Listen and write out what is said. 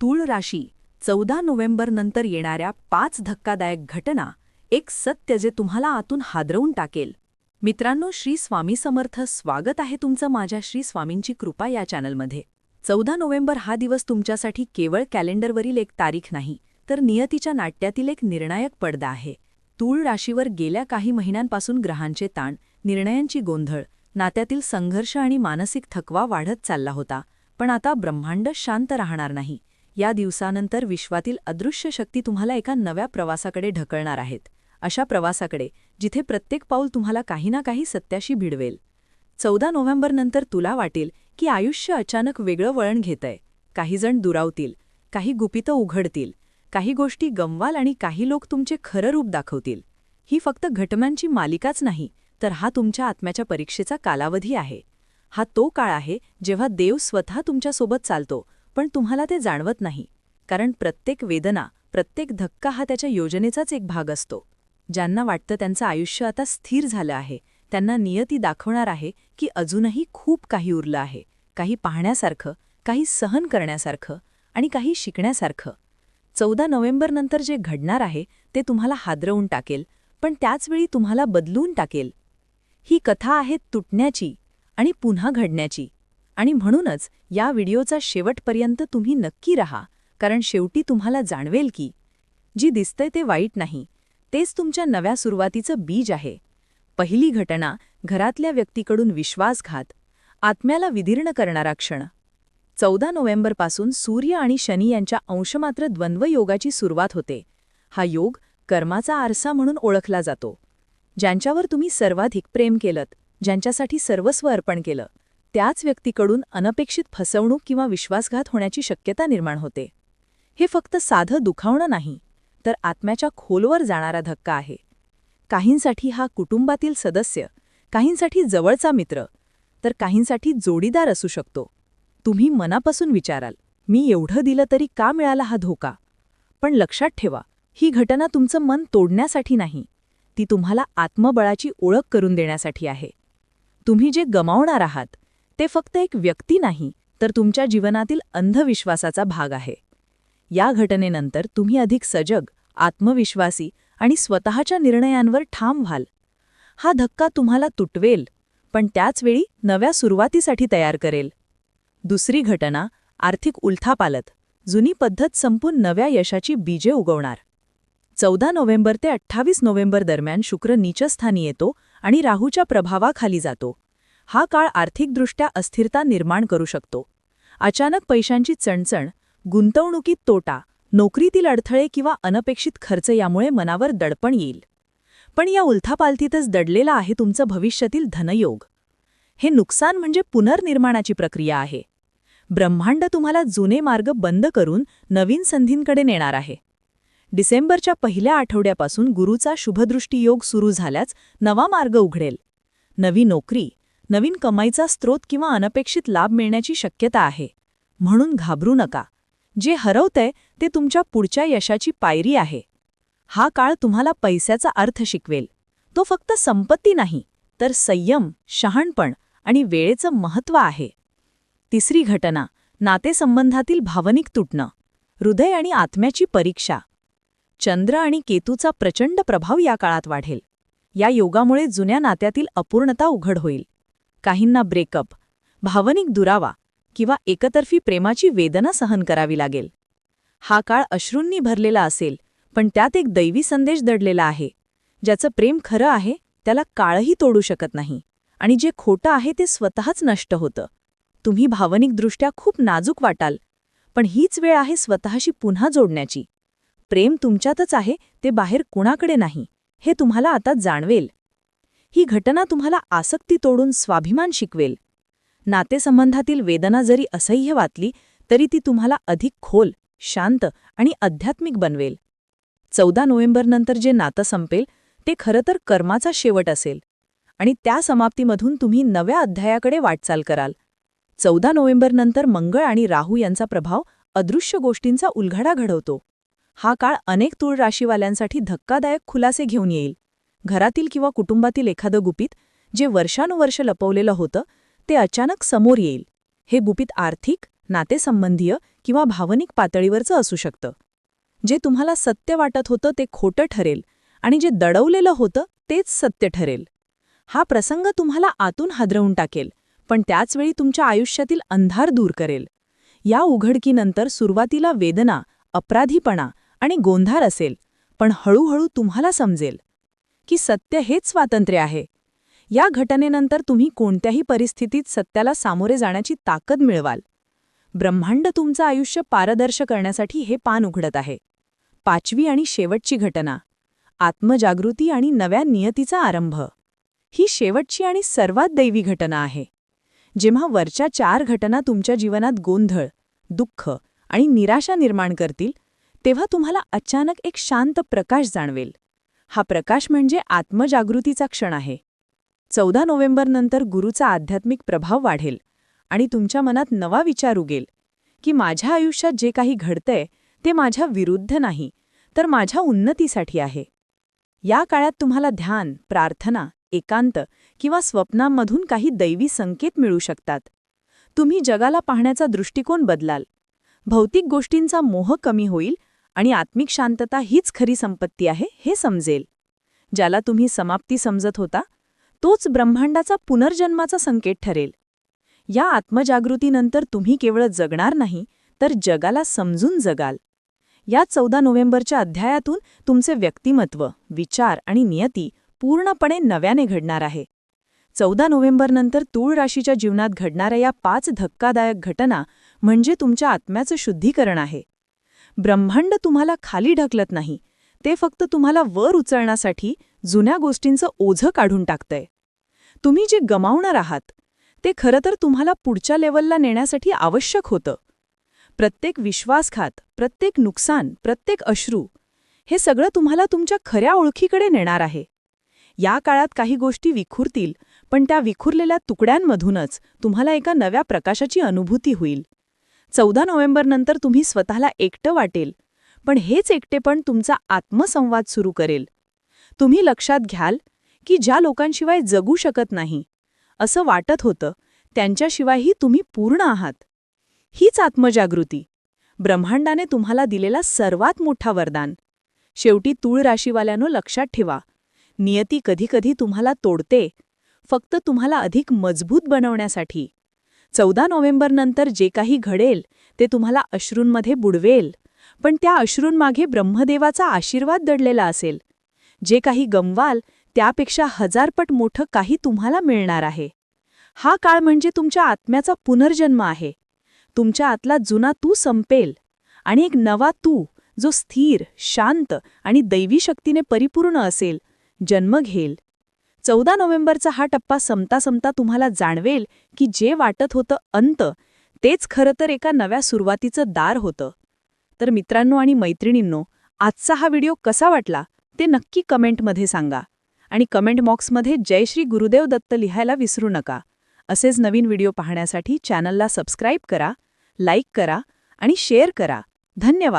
तूळ राशी चौदा नोव्हेंबर नंतर येणाऱ्या पाच धक्कादायक घटना एक सत्य जे तुम्हाला आतून हादरवून टाकेल. मित्रांनो श्री स्वामी समर्थ स्वागत आहे तुमचं माझ्या श्री स्वामींची कृपा या चॅनलमध्ये. चौदा नोव्हेंबर हा दिवस तुमच्यासाठी केवळ कॅलेंडरवरील एक तारीख नाही तर नियतीच्या नाट्यातील एक निर्णायक पडदा आहे. तूळ राशीवर गेल्या काही महिन्यांपासून ग्रहांचे ताण निर्णयांची गोंधळ नात्यातील संघर्ष आणि मानसिक थकवा वाढत चालला होता पण आता ब्रह्मांड शांत राहणार नाही. या दिवसानंतर विश्वातील अदृश्य शक्ती तुम्हाला एका नव्या प्रवासाकडे ढकलणार आहेत. अशा प्रवासाकडे जिथे प्रत्येक पाऊल तुम्हाला काही ना काही सत्याशी भिडवेल. चौदा नोव्हेंबरनंतर तुला वाटेल की आयुष्य अचानक वेगळं वळण घेतंय. काहीजण दुरावतील काही गुपितं उघडतील काही गोष्टी गमवाल आणि काही लोक तुमचे खरं रूप दाखवतील. ही फक्त घटनांची मालिकाच नाही तर हा तुमच्या आत्म्याच्या परीक्षेचा कालावधी आहे. हा तो काळ आहे जेव्हा देव स्वतः तुमच्यासोबत चालतो पण तुम्हाला ते जाणवत नाही कारण प्रत्येक वेदना प्रत्येक धक्का हा त्याच्या योजनेचाच एक भाग असतो. ज्यांना वाटतं त्यांचं आयुष्य आता स्थिर झालं आहे त्यांना नियती दाखवणार आहे की अजूनही खूप काही उरलं आहे काही पाहण्यासारखं काही सहन करण्यासारखं आणि काही शिकण्यासारखं. चौदा नोव्हेंबरनंतर जे घडणार आहे ते तुम्हाला हादरवून टाकेल पण त्याचवेळी तुम्हाला बदलून टाकेल. ही कथा आहे तुटण्याची आणि पुन्हा घडण्याची. आणि म्हणूनच या व्हिडिओचा शेवटपर्यंत तुम्ही नक्की रहा कारण शेवटी तुम्हाला जाणवेल की जी दिसतंय ते वाईट नाही तेच तुमच्या नव्या सुरुवातीचं बीज आहे. पहिली घटना घरातल्या व्यक्तीकडून विश्वासघात आत्म्याला विदीर्ण करणारा क्षण. चौदा नोव्हेंबरपासून सूर्य आणि शनी यांच्या अंशमात्र द्वंद्वयोगाची सुरुवात होते. हा योग कर्माचा आरसा म्हणून ओळखला जातो. ज्यांच्यावर तुम्ही सर्वाधिक प्रेम केलत ज्यांच्यासाठी सर्वस्व अर्पण केलं त्याच व्यक्तीकडून अनपेक्षित फसवणूक किंवा विश्वासघात होण्याची शक्यता निर्माण होते. हे फक्त साधं दुखावणं नाही तर आत्म्याच्या खोलवर जाणारा धक्का आहे. काहींसाठी हा कुटुंबातील सदस्य काहींसाठी जवळचा मित्र तर काहींसाठी जोडीदार असू शकतो. तुम्ही मनापासून विचाराल मी एवढं दिलं तरी का मिळाला हा धोका? पण लक्षात ठेवा ही घटना तुमचं मन तोडण्यासाठी नाही. ती तुम्हाला आत्मबळाची ओळख करून देण्यासाठी आहे. तुम्ही जे गमावणार आहात ते फक्त एक व्यक्ती नाही तर तुमच्या जीवनातील अंधविश्वासाचा भाग आहे. या घटनेनंतर तुम्ही अधिक सजग आत्मविश्वासी आणि स्वतःच्या निर्णयांवर ठाम व्हाल. हा धक्का तुम्हाला तुटवेल पण त्याचवेळी नव्या सुरुवातीसाठी तयार करेल. दुसरी घटना आर्थिक उलथापालत जुनी पद्धत संपून नव्या यशाची बीजे उगवणार. चौदा नोव्हेंबर ते अठ्ठावीस नोव्हेंबर दरम्यान शुक्र नीचस्थानी येतो आणि राहूच्या प्रभावाखाली जातो. हा काळ आर्थिकदृष्ट्या अस्थिरता निर्माण करू शकतो. अचानक पैशांची चणचण गुंतवणुकीत तोटा नोकरीतील अडथळे किंवा अनपेक्षित खर्च यामुळे मनावर दडपण येईल. पण या उलथापालथीतच दडलेला आहे तुमचं भविष्यातील धनयोग. हे नुकसान म्हणजे पुनर्निर्माणाची प्रक्रिया आहे. ब्रह्मांड तुम्हाला जुने मार्ग बंद करून नवीन संधींकडे नेणार आहे. डिसेंबरच्या पहिल्या आठवड्यापासून गुरुचा शुभदृष्टी योग सुरू झाल्याच नवा मार्ग उघडेल. नवी नोकरी नवीन कमाईचा स्रोत किंवा अनपेक्षित लाभ मिळण्याची शक्यता आहे. म्हणून घाबरू नका. जे हरवतंय ते तुमच्या पुढच्या यशाची पायरी आहे. हा काळ तुम्हाला पैशाचा अर्थ शिकवेल. तो फक्त संपत्ती नाही तर संयम शहाणपण आणि वेळेचं महत्त्व आहे. तिसरी घटना नातेसंबंधातील भावनिक तुटणं. हृदय आणि आत्म्याची परीक्षा. चंद्र आणि केतूचा प्रचंड प्रभाव या काळात वाढेल. या योगामुळे जुन्या नात्यातील अपूर्णता उघड होईल. काहींना ब्रेकअप भावनिक दुरावा किंवा एकतर्फी प्रेमाची वेदना सहन करावी लागेल. हा काळ अश्रूंनी भरलेला असेल पण त्यात एक दैवी संदेश दडलेला आहे. ज्याचं प्रेम खरं आहे त्याला काळही तोडू शकत नाही आणि जे खोटं आहे ते स्वतःच नष्ट होतं. तुम्ही भावनिकदृष्ट्या खूप नाजूक वाटाल पण हीच वेळ आहे स्वतःशी पुन्हा जोडण्याची. प्रेम तुमच्यातच आहे ते बाहेर कुणाकडे नाही हे तुम्हाला आता जाणवेल. ही घटना तुम्हाला आसक्ती तोडून स्वाभिमान शिकवेल. नातेसंबंधातील वेदना जरी असह्य वाटली तरी ती तुम्हाला अधिक खोल शांत आणि आध्यात्मिक बनवेल. चौदा नोव्हेंबरनंतर जे नातं संपेल ते खरं तर कर्माचा शेवट असेल. आणि त्या समाप्तीमधून तुम्ही नव्या अध्यायाकडे वाटचाल कराल. चौदा नोव्हेंबरनंतर मंगळ आणि राहू यांचा प्रभाव अदृश्य गोष्टींचा उलघडा घडवतो. हा काळ अनेक तूळ राशीवाल्यांसाठी धक्कादायक खुलासे घेऊन येईल. घरातील किंवा कुटुंबातील एखादं गुपित जे वर्षानुवर्ष लपवलेलं होतं ते अचानक समोर येईल. हे गुपित आर्थिक नातेसंबंधीय किंवा भावनिक पातळीवरचं असू शकतं. जे तुम्हाला सत्य वाटत होतं ते खोटं ठरेल आणि जे दडवलेलं होतं तेच सत्य ठरेल. हा प्रसंग तुम्हाला आतून हादरवून टाकेल पण त्याचवेळी तुमच्या आयुष्यातील अंधार दूर करेल. या उघडकीनंतर सुरुवातीला वेदना अपराधीपणा आणि गोंधार असेल पण हळूहळू तुम्हाला समजेल. की सत्य हेच स्वातंत्र्य आहे. या घटनेनंतर तुम्ही कोणत्याही परिस्थितीत सत्याला सामोरे जाण्याची ताकद मिळवाल. ब्रह्मांड तुमचं आयुष्य पारदर्श करण्यासाठी हे पान उघडत आहे. पाचवी आणि शेवटची घटना. आत्मजागृती आणि नव्या नियतीचा आरंभ. ही शेवटची आणि सर्वात दैवी घटना आहे. जेव्हा वरच्या चार घटना तुमच्या जीवनात गोंधळ दुःख आणि निराशा निर्माण करतील तेव्हा तुम्हाला अचानक एक शांत प्रकाश जाणवेल. हा प्रकाश म्हणजे आत्मजागृतीचा क्षण आहे. चौदा नोव्हेंबरनंतर गुरुचा आध्यात्मिक प्रभाव वाढेल आणि तुमच्या मनात नवा विचार उगेल की माझ्या आयुष्यात जे काही घडतंय ते माझ्या विरुद्ध नाही तर माझ्या उन्नतीसाठी आहे. या काळात तुम्हाला ध्यान प्रार्थना एकांत किंवा स्वप्नांमधून काही दैवी संकेत मिळू शकतात. तुम्ही जगाला पाहण्याचा दृष्टिकोन बदलाल. भौतिक गोष्टींचा मोह कमी होईल आणि आत्मिक शांतता हीच खरी संपत्ती आहे हे समजेल. ज्याला तुम्ही समाप्ती समजत होता तोच ब्रह्मांडाचा पुनर्जन्माचा संकेत ठरेल. या आत्मजागृतीनंतर तुम्ही केवळ जगणार नाही तर जगाला समजून जगाल. या चौदा नोव्हेंबरच्या अध्यायातून तुमचे व्यक्तिमत्व विचार आणि नियती पूर्णपणे नव्याने घडणार आहे. चौदा नोव्हेंबरनंतर तूळ राशीच्या जीवनात घडणाऱ्या या पाच धक्कादायक घटना म्हणजे तुमच्या आत्म्याचं शुद्धीकरण आहे. ब्रह्मांड तुम्हाला खाली ढकलत नाही ते फक्त तुम्हाला वर उचलण्यासाठी जुन्या गोष्टींचं ओझं काढून टाकतंय. तुम्ही जे गमावणार आहात ते खरं तर तुम्हाला पुढच्या लेवलला नेण्यासाठी आवश्यक होतं. प्रत्येक विश्वासघात प्रत्येक नुकसान प्रत्येक अश्रू हे सगळं तुम्हाला तुमच्या खऱ्या ओळखीकडे नेणार आहे. या काळात काही गोष्टी विखुरतील पण त्या विखुरलेल्या तुकड्यांमधूनच तुम्हाला एका नव्या प्रकाशाची अनुभूती होईल. चौदा नोव्हेंबरनंतर तुम्ही स्वतःला एकटं वाटेल. पण हेच एकटेपण तुमचा आत्मसंवाद सुरू करेल. तुम्ही लक्षात घ्याल की ज्या लोकांशिवाय जगू शकत नाही असं वाटत होतं त्यांच्याशिवायही तुम्ही पूर्ण आहात. हीच आत्मजागृती. ब्रह्मांडाने तुम्हाला दिलेला सर्वात मोठा वरदान. शेवटी तूळ राशीवाल्यानं लक्षात ठेवा नियती कधीकधी तुम्हाला तोडते फक्त तुम्हाला अधिक मजबूत बनवण्यासाठी. चौदा नोव्हेंबरनंतर जे काही घडेल ते तुम्हाला अश्रूंमध्ये बुडवेल. पण त्या अश्रूंमागे ब्रह्मदेवाचा आशीर्वाद दडलेला असेल. जे काही गमवाल त्यापेक्षा हजारपट मोठं काही तुम्हाला मिळणार आहे. हा काळ म्हणजे तुमच्या आत्म्याचा पुनर्जन्म आहे. तुमच्या आतला जुना तू संपेल. आणि एक नवा तू जो स्थिर शांत आणि दैवी शक्तीने परिपूर्ण असेल जन्म घेईल. चौदा नोव्हेंबरचा हा टप्पा समता समता तुम्हाला जाणवेल की जे वाटत होतं अंत तेच खरं तर एका नव्या सुरुवातीचं दार होतं. तर मित्रांनो आणि मैत्रिणींनो आजचा हा व्हिडिओ कसा वाटला ते नक्की कमेंटमध्ये सांगा. आणि कमेंट बॉक्समध्ये जय श्री गुरुदेव दत्त लिहायला विसरू नका. असेच नवीन व्हिडिओ पाहण्यासाठी चॅनलला सबस्क्राईब करा लाईक करा आणि शेअर करा. धन्यवाद.